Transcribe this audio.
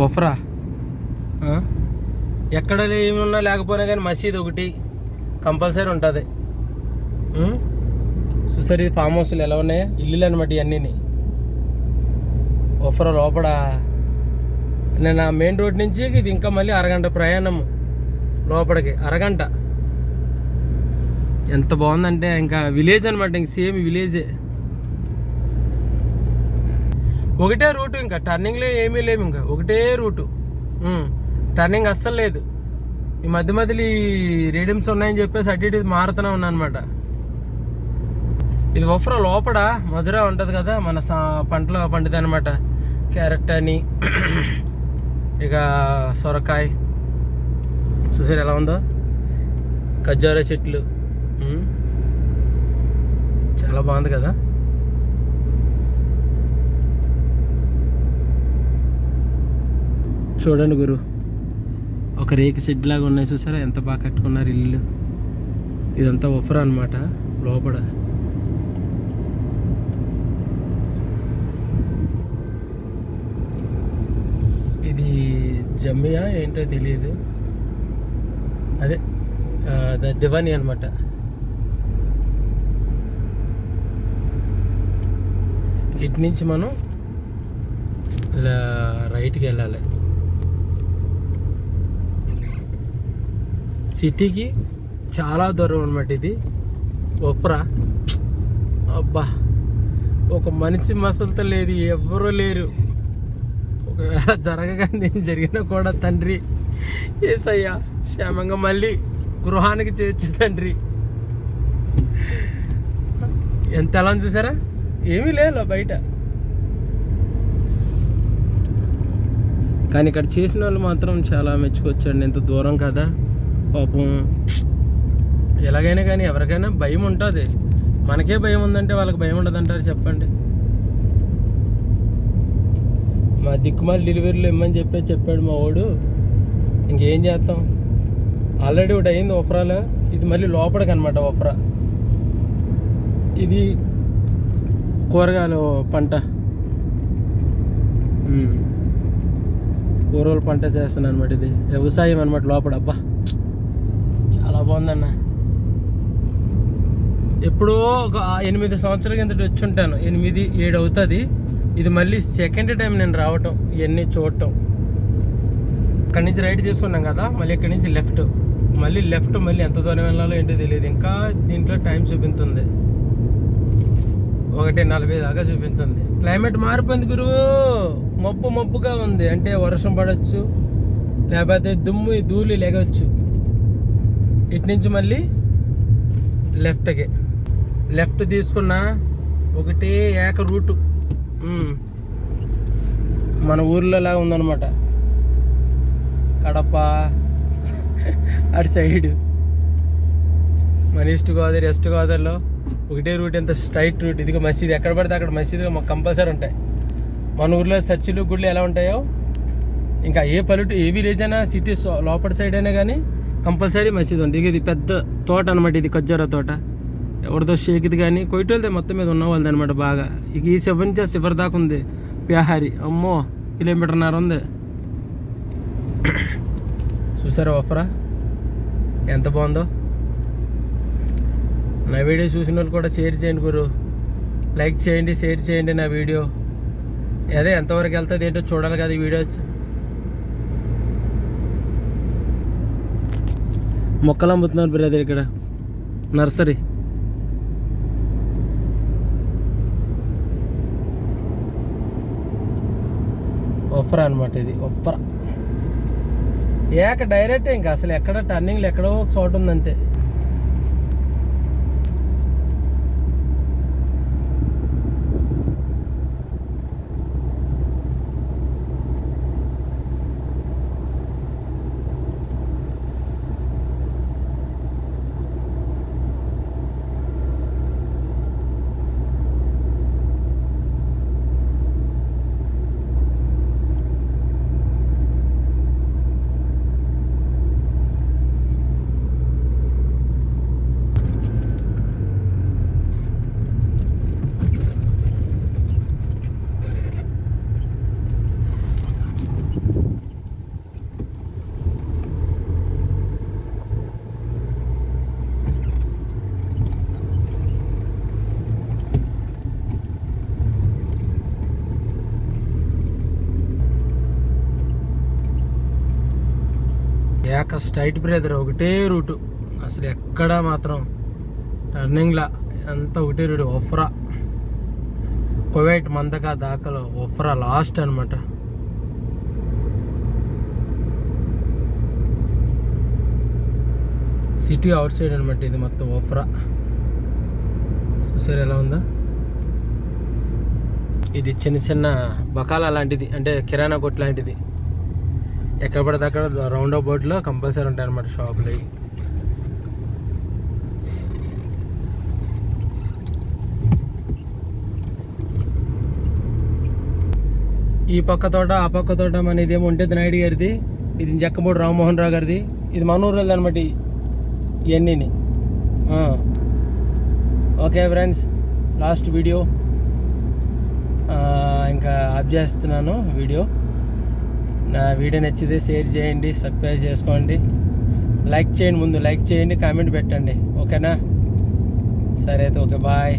వఫ్రా? ఎక్కడ ఏమి ఉన్నా లేకపోయినా కానీ మసీద్ ఒకటి కంపల్సరీ ఉంటుంది. చూసారు ఇది ఫామ్ హౌస్లు ఎలా ఉన్నాయో? ఇల్లులు అనమాట ఇవన్నీ వఫ్రా లోపల. నేను ఆ మెయిన్ రోడ్ నుంచి ఇది ఇంకా మళ్ళీ అరగంట ప్రయాణం లోపలికి. అరగంట. ఎంత బాగుందంటే ఇంకా విలేజ్ అనమాట ఇంక సేమ్ విలేజే ఒకటే రూటు ఇంకా. టర్నింగ్లో ఏమీ లేవు ఇంకా. ఒకటే రూటు. టర్నింగ్ అస్సలు లేదు. ఈ మధ్య మధ్యలో ఈ రేడియమ్స్ ఉన్నాయని చెప్పేసి అటు ఇటు మారుతూనే ఉన్నా అనమాట ఇది ఒఫ్రా లోపల మధుర ఉంటుంది కదా మన సా- పంటలో పండుతుంది అనమాట క్యారెట్ అని ఇక సొరకాయ. చూసారు ఎలా ఉందో? ఖర్జూర చెట్లు. చాలా బాగుంది కదా? చూడండి గురు. ఒక రేకు షెడ్ లాగా ఉన్నాయి చూసారా? ఎంత బాగా కట్టుకున్నారు ఇల్లు. ఇదంతా ఒఫర్ అనమాట లోపల. ఇది జమ్మియా ఏంటో తెలియదు. అదే ద- దివాని అనమాట ఇటు నుంచి మనం ఇలా రైట్కి వెళ్ళాలి. సిటీకి చాలా దూరం అనమాట ఇది. ఒఫ్రా. అబ్బా ఒక మనిషి మసలతో లేదు ఎవ్వరూ లేరు. ఒకవేళ జరగగానే జరిగినా కూడా తండ్రి ఏసయ్యా క్షేమంగా మళ్ళీ గృహానికి చేర్చి తండ్రి. ఎంత ఎలా చూసారా? ఏమీ లేదు బయట. కానీ ఇక్కడ చేసిన వాళ్ళు మాత్రం చాలా మెచ్చుకొచ్చండి ఎంత దూరం కదా. పాపం. ఎలాగైనా కానీ ఎవరికైనా భయం ఉంటుంది. మనకే భయం ఉందంటే వాళ్ళకి భయం ఉండదు అంటారు చెప్పండి. మా దిక్కుమాల డెలివరీలో ఇమ్మని చెప్పే చెప్పాడు మా వాడు. ఇంకేం చేస్తాం? ఆల్రెడీ ఒకటి అయింది ఒఫరాలో ఇది మళ్ళీ లోపలికి అనమాట ఒఫరా ఇది కూరగాయలు పంట. కూరగాయల పంట చేస్తున్నాను అనమాట ఇది. వ్యవసాయం అనమాట లోపల. అబ్బా. బాగుందన్న. ఎప్పుడో ఒక ఎనిమిది సంవత్సరాల కిందట వచ్చి ఉంటాను ఎనిమిది ఏడు అవుతుంది. ఇది మళ్ళీ సెకండ్ టైం నేను రావటం ఇవన్నీ చూడటం. ఇక్కడి నుంచి రైట్ తీసుకున్నాం కదా మళ్ళీ ఇక్కడి నుంచి లెఫ్ట్ మళ్ళీ లెఫ్ట్ మళ్ళీ ఎంత దూరం వెళ్ళాలో ఏంటో తెలియదు. ఇంకా దీంట్లో టైం చూపిస్తుంది ఒకటి నలభై దాకా చూపిస్తుంది క్లైమేట్ మారిపోయింది గురు? మబ్బు మబ్బుగా ఉంది. అంటే వర్షం పడవచ్చు లేకపోతే దుమ్ము ధూళి లేగవచ్చు ఇటు నుంచి మళ్ళీ లెఫ్ట్కి. లెఫ్ట్ తీసుకున్న ఒకటే ఏక రూటు. మన ఊర్లో లాగా ఉందన్నమాట. కడప అటు సైడ్. మన ఈస్ట్ గోదావరి వెస్ట్ గోదావరిలో ఒకటే రూట్ ఎంత స్ట్రైట్ రూట్. ఇదిగో మసీద్. ఎక్కడ పడితే అక్కడ మసీదు మాకు కంపల్సరీ ఉంటాయి. మన ఊర్లో చర్చిలు గుళ్ళు ఎలా ఉంటాయో ఇంకా ఏ పల్లెటూ ఏ విలేజ్ అయినా సిటీ లోపల సైడ్ అయినా కానీ కంపల్సరీ మసీద్ ఉంటుంది ఇది పెద్ద తోట అనమాట ఇది ఖజ్జారా తోట. ఎవరితో షేక్ది కానీ కొయ్యటోళ్ళదే మొత్తం మీద ఉన్న వాళ్ళది అనమాట బాగా. ఇక ఈ శివ నుంచి శివరి దాకా ఉంది ప్యాహారి. అమ్మో కిలోమీటర్న్నర ఉంది. చూసారా ఆఫరా ఎంత బాగుందో? నా వీడియో చూసిన వాళ్ళు కూడా షేర్ చేయండి గురు. లైక్ చేయండి షేర్ చేయండి నా వీడియో. అదే ఎంతవరకు వెళ్తుంది ఏంటో చూడాలి కదా ఈ వీడియో మొక్కలు అమ్ముతున్నారు బ్రదర్ ఇక్కడ. నర్సరీ. ఒఫ్రా అనమాట ఇది. ఒఫ్రా ఏక డైరెక్ట్ ఇంకా అసలు ఎక్కడ టర్నింగ్లు ఎక్కడో ఒక చోటు ఉందంతే. ఏక స్ట్రైట్ బ్రేదర్ ఒకటే రూటు. అసలు ఎక్కడ మాత్రం టర్నింగ్లా అంతా ఒకటే రూటు. ఒఫ్రా. కువైట్ మందకా దాకలో ఒఫ్రా లాస్ట్ అనమాట సిటీ అవుట్ సైడ్ అనమాట ఇది మొత్తం ఒఫ్రా. చూసారు ఎలా ఉందా? ఇది చిన్న చిన్న బకాలా లాంటిది అంటే కిరాణా కొట్టు లాంటిది. ఎక్కడ పడితే అక్కడ రౌండ్ బోర్డ్లో కంపల్సరీ ఉంటాయి అనమాట షాపులు. అవి ఈ పక్క తోట ఆ పక్క తోట మన ఇదేమో ఉంటుంది నాయుడు గారిది ఇది జక్కబోడు రామ్మోహన్ రావు గారిది. ఇది మన ఊరు అనమాట ఇవన్నీ ఓకే ఫ్రెండ్స్ లాస్ట్ వీడియో. ఇంకా ఆఫ్ చేస్తున్నాను వీడియో. నా వీడియో నచ్చితే షేర్ చేయండి సబ్స్క్రైబ్ చేసుకోండి. లైక్ చేయండి ముందు లైక్ చేయండి కామెంట్ పెట్టండి. ఓకేనా? సరే అయితే ఓకే బాయ్.